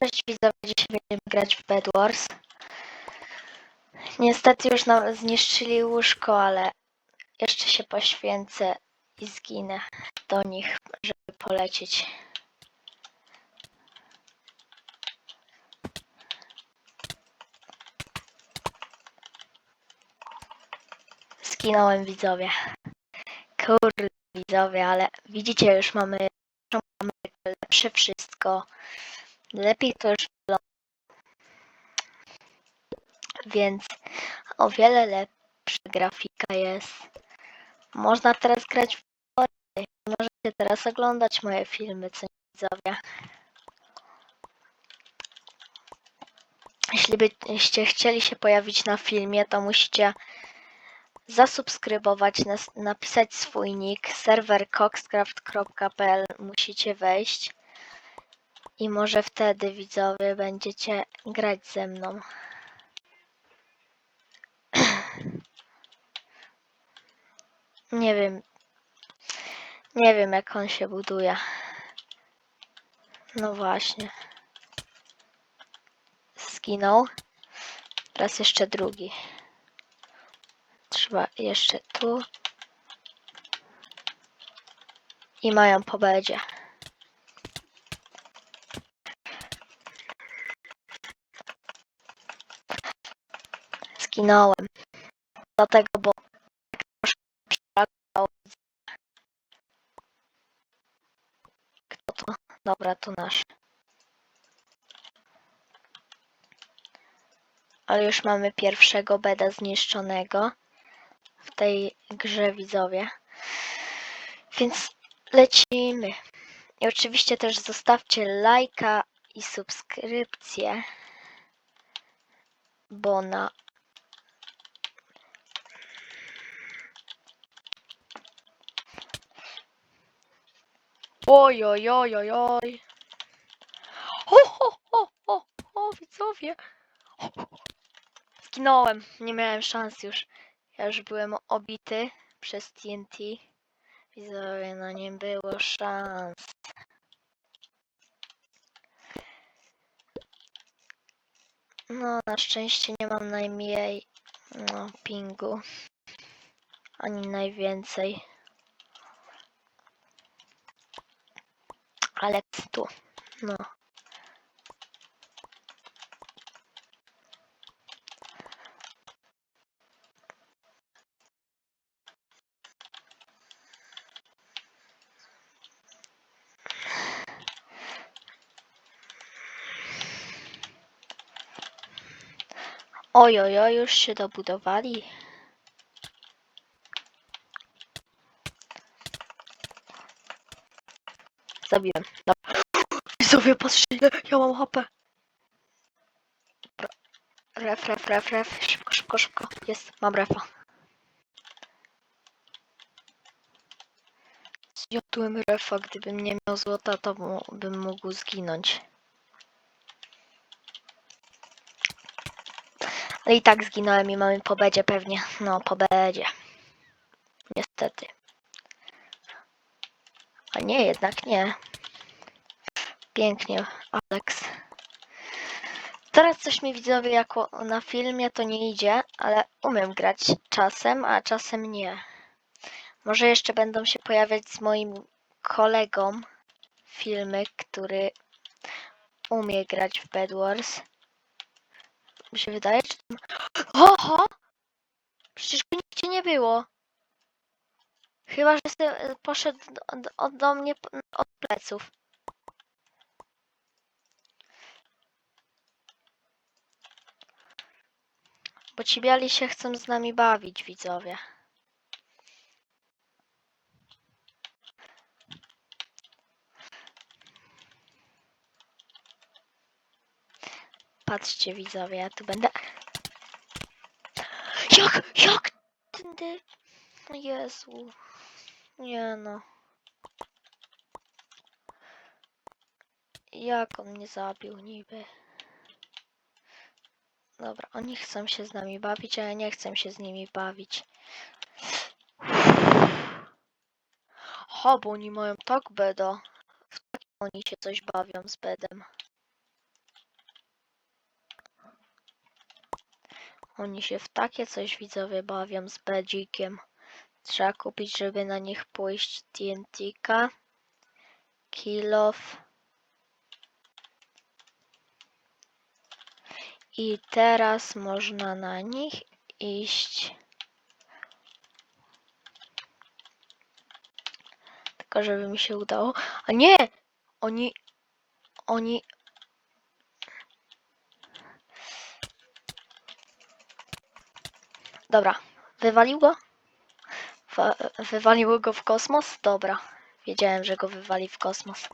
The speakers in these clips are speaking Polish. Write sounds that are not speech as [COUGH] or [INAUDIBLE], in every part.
Cześć widzowie, dzisiaj będziemy grać w Bed Wars. Niestety już nam zniszczyli łóżko, ale jeszcze się poświęcę i zginę do nich, żeby polecieć. Zginąłem widzowie. Kurde widzowie, ale widzicie już mamy, mamy lepsze wszystko. Lepiej to już. Więc o wiele lepsza grafika jest. Można teraz grać w Fortnite. Możecie teraz oglądać moje filmy, co widzowie. Jeśli byście chcieli się pojawić na filmie, to musicie zasubskrybować, napisać swój nick, serwer coxcraft.pl musicie wejść i może wtedy widzowie będziecie grać ze mną. [CLEARS THROAT] Nie wiem. Nie wiem jak on się buduje. No właśnie. Zginął. Teraz jeszcze drugi. Trzeba jeszcze tu. I mają po bedzie. Zginąłem. Dlatego, bo przelagowało. Kto to? Dobra, to nasz. Ale już mamy pierwszego beda zniszczonego w tej grze widzowie. Więc lecimy. I oczywiście też zostawcie lajka i subskrypcję, bo na Oj, oj, oj, oj, oj. O, o, o, o, o, widzowie. Zginąłem, nie miałem szans już. Ja już byłem obity przez TNT. Widzowie, no nie było szans. No, na szczęście nie mam najmniej no, pingu. Ani najwięcej. Ale tu, no. Oj, oj, oj, już się dobudowali. Zabiłem. Dobra. Widzowie, patrzcie, ja mam HP. Ref, ref, ref, ref. Szybko, szybko, szybko. Jest, mam refa. Zjadłem refa, gdybym nie miał złota, to bym mógł zginąć. Ale i tak zginąłem i mamy po bedzie pewnie. No, po bedzie. Niestety. Nie, jednak nie. Pięknie, Alex. Teraz coś mi widzowie jako na filmie to nie idzie, ale umiem grać czasem, a czasem nie. Może jeszcze będą się pojawiać z moim kolegą filmy, który umie grać w Bed Wars. Mi się wydaje, tam... Oho! Przecież go nigdzie nie było. Chyba, że se poszedł do, do, do mnie od pleców. Bo ci biali się chcą z nami bawić, widzowie. Patrzcie, widzowie, ja tu będę... Jak, jak. Jezu. Nie no. Jak on mnie zabił niby? Dobra, oni chcą się z nami bawić, a ja nie chcę się z nimi bawić. Ho, bo oni mają tak bedo. W takim oni się coś bawią z bedem. Oni się w takie coś widzowie bawią z bedzikiem. Trzeba kupić, żeby na nich pójść TNT-ka. Kilof. I teraz można na nich iść. Tylko żeby mi się udało. A nie! Oni. Oni. Dobra. Wywalił go? Wa- wywaliło go w kosmos? Dobra. Wiedziałem, że go wywali w kosmos.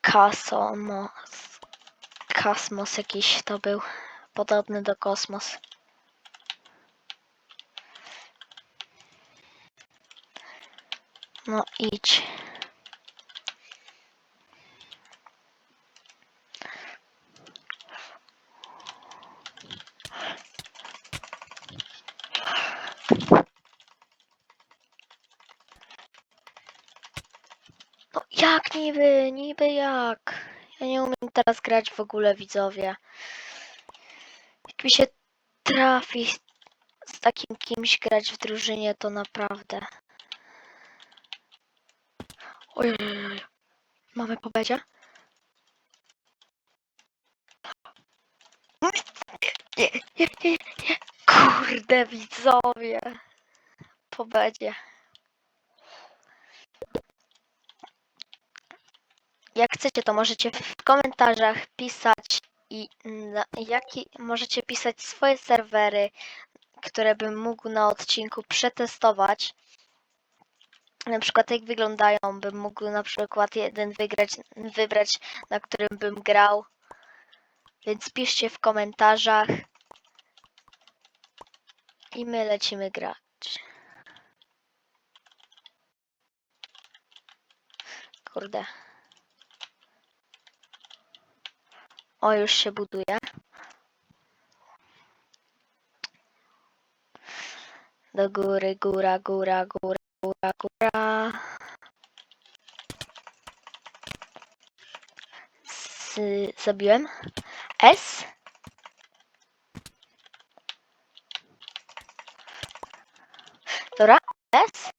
Kasomos. Kosmos jakiś to był. Podobny do kosmos. No idź. No jak niby, niby jak? Ja nie umiem teraz grać w ogóle widzowie. Jak mi się trafi z- takim kimś grać w drużynie, to naprawdę. Oj. Mamy po bedzie? Nie, nie, nie, nie. Kurde widzowie. Po Jak chcecie, to możecie w komentarzach pisać i na jaki możecie pisać swoje serwery, które bym mógł na odcinku przetestować. Na przykład jak wyglądają, bym mógł na przykład jeden wygrać, wybrać, na którym bym grał. Więc piszcie w komentarzach i my lecimy grać. Kurde. O, już się buduje. Do góry, góra, góra, góra, góra, góra. Z, zabiłem. S. Dobra, S.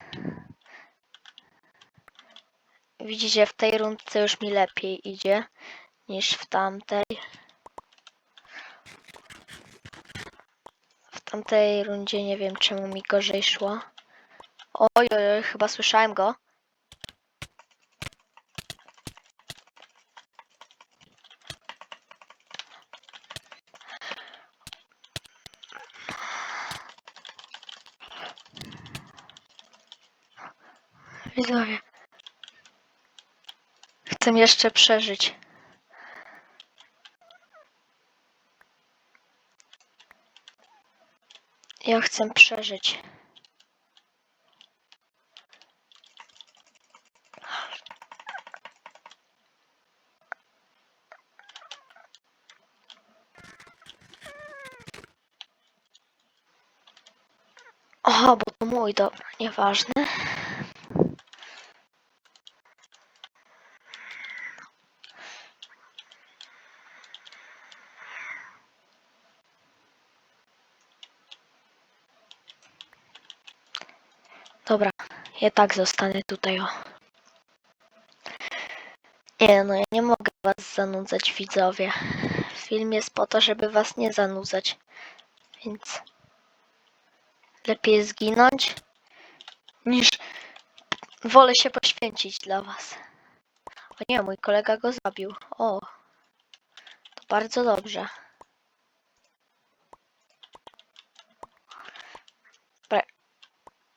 Widzicie, w tej rundce już mi lepiej idzie niż w tamtej. W tamtej rundzie nie wiem czemu mi gorzej szło. Oj, oj, oj chyba słyszałem go. Widzowie. Chcę jeszcze przeżyć. Ja chcę przeżyć. O, bo to mój, dobra, nieważne. Dobra, ja tak zostanę tutaj, o. Nie no, ja nie mogę was zanudzać, widzowie. Film jest po to, żeby was nie zanudzać. Więc lepiej zginąć, niż wolę się poświęcić dla was. O nie, mój kolega go zabił. O, to bardzo dobrze.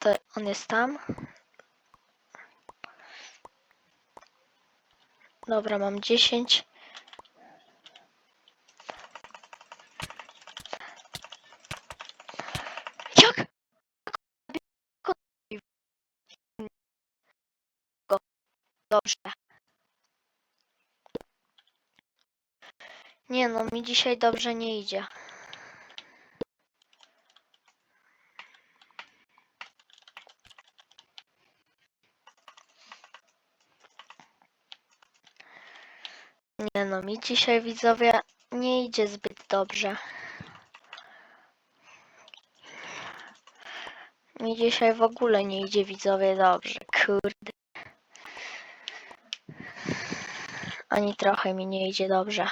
To on jest tam. Dobra, mam 10. Jak? Dobrze. Nie no, mi dzisiaj dobrze nie idzie. Nie no, mi dzisiaj widzowie nie idzie zbyt dobrze. Mi dzisiaj w ogóle nie idzie widzowie dobrze, kurde. Ani trochę mi nie idzie dobrze.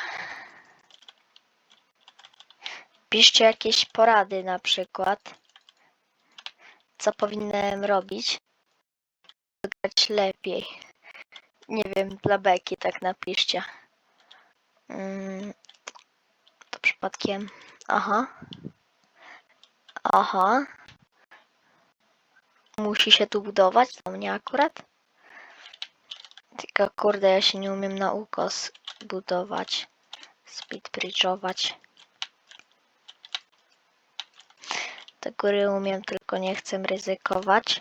Piszcie jakieś porady na przykład. Co powinienem robić, grać lepiej. Nie wiem, dla beki tak napiszcie. Mm, to przypadkiem. Aha. Aha. Musi się tu budować, to mnie akurat. Tylko kurde, ja się nie umiem na ukos budować. Speed bridge'ować. Te góry umiem, tylko nie chcę ryzykować.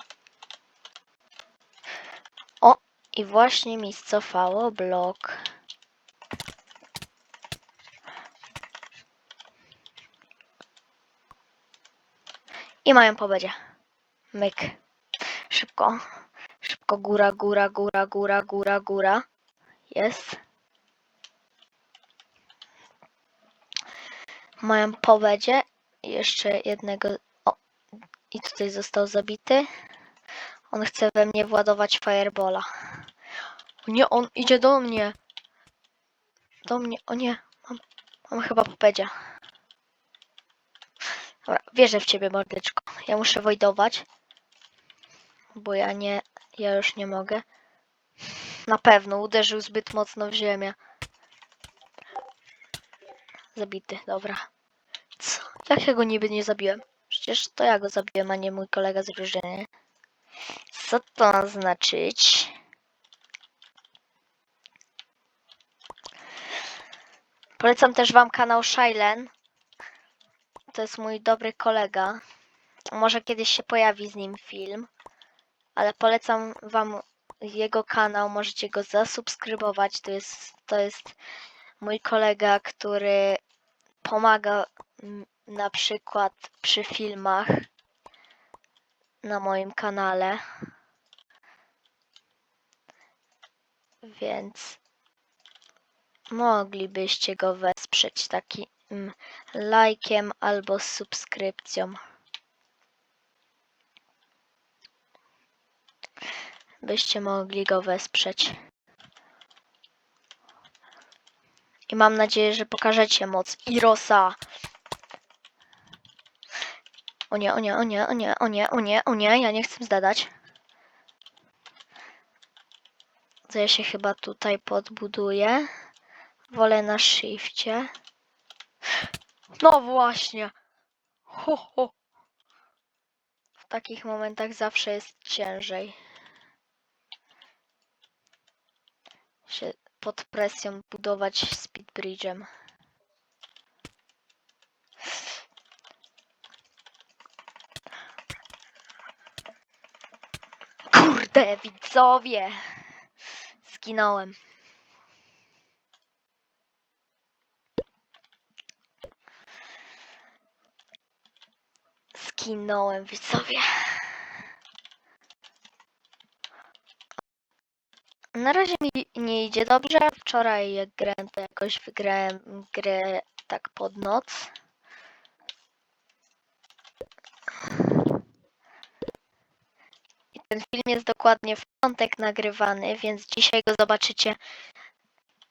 O, i właśnie mi cofało blok. I mają pobedzie. Myk. Szybko. Szybko góra, góra, góra, góra, góra, góra. Jest. Mają powiedzie. Jeszcze jednego. O. I tutaj został zabity. On chce we mnie władować firebola. Nie, on idzie do mnie. Do mnie. O nie. Mam, mam chyba powiedzie. Wierzę w ciebie, mordeczko. Ja muszę wojdować. Bo ja nie, ja już nie mogę. Na pewno uderzył zbyt mocno w ziemię. Zabity, dobra. Co? Jak ja go niby nie zabiłem? Przecież to ja go zabiłem, a nie mój kolega z drużyny. Co to ma znaczyć? Polecam też wam kanał Shylen. To jest mój dobry kolega. Może kiedyś się pojawi z nim film ale polecam wam jego kanał, możecie go zasubskrybować. To jest, to jest mój kolega, który pomaga na przykład przy filmach na moim kanale. Więc moglibyście go wesprzeć takim lajkiem albo subskrypcją. byście mogli go wesprzeć. I mam nadzieję, że pokażecie moc Irosa. O nie, o nie, o nie, o nie, o nie, o nie, o nie, ja nie chcę zdadać. To ja się chyba tutaj podbuduję. Wolę na shifcie. No właśnie. Ho, ho. W takich momentach zawsze jest ciężej. się pod presją budować speedbridge'em. Kurde, widzowie! Zginąłem. Zginąłem, widzowie. Na razie mi nie idzie dobrze. Wczoraj jak grałem, to jakoś wygrałem grę tak pod noc. I ten film jest dokładnie w piątek nagrywany, więc dzisiaj go zobaczycie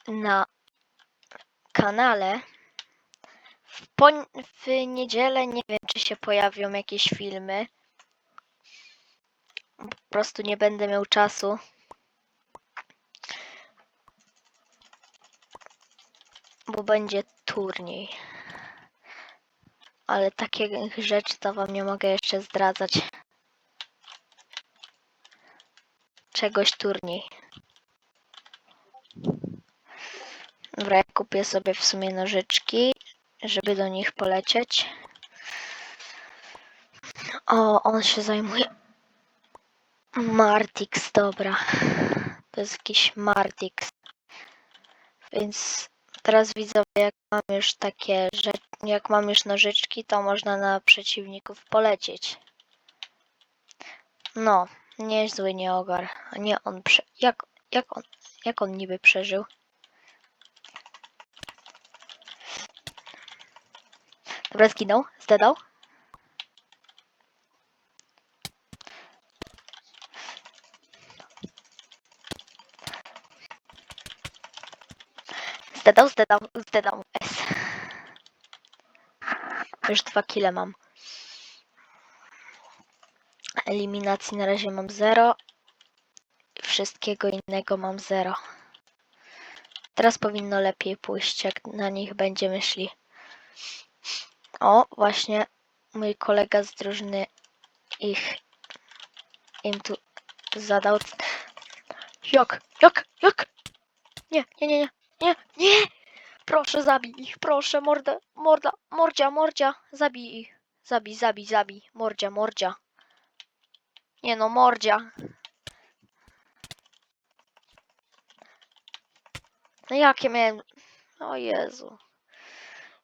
na kanale. W, pon- w niedzielę nie wiem, czy się pojawią jakieś filmy. Po prostu nie będę miał czasu. bo będzie turniej. Ale takich rzeczy to wam nie mogę jeszcze zdradzać. Czegoś turniej. Dobra, ja kupię sobie w sumie nożyczki, żeby do nich polecieć. O, on się zajmuje. Martix, dobra. To jest jakiś Martix. Więc Teraz widzowie, jak mam już takie rzeczy, jak mam już nożyczki, to można na przeciwników polecieć. No, niezły nieogar. Nie on prze... Jak, jak on, jak on niby przeżył? Dobra, zginął, zdedał. Zdedał, zdedał, zdedał. S. Już dwa kile mam. Eliminacji na razie mam 0. Wszystkiego innego mam 0. Teraz powinno lepiej pójść, jak na nich będziemy szli. O, właśnie mój kolega z drużyny ich im tu zadał. Jak? Jak? Jak? Nie, nie, nie, nie, nie, nie! Proszę zabij ich, proszę, mordę, morda, mordzia, mordzia, zabij ich. Zabij, zabij, zabij, mordzia, mordzia. Nie no, mordzia. No jakie miałem... O Jezu.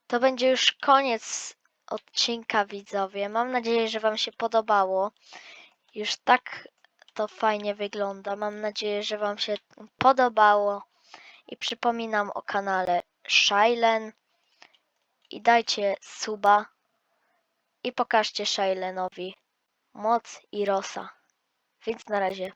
To będzie już koniec odcinka, widzowie. Mam nadzieję, że Wam się podobało. Już tak to fajnie wygląda. Mam nadzieję, że Wam się podobało. I przypominam o kanale Shailen. I dajcie suba. I pokażcie Shailenowi moc i rosa. Więc na razie.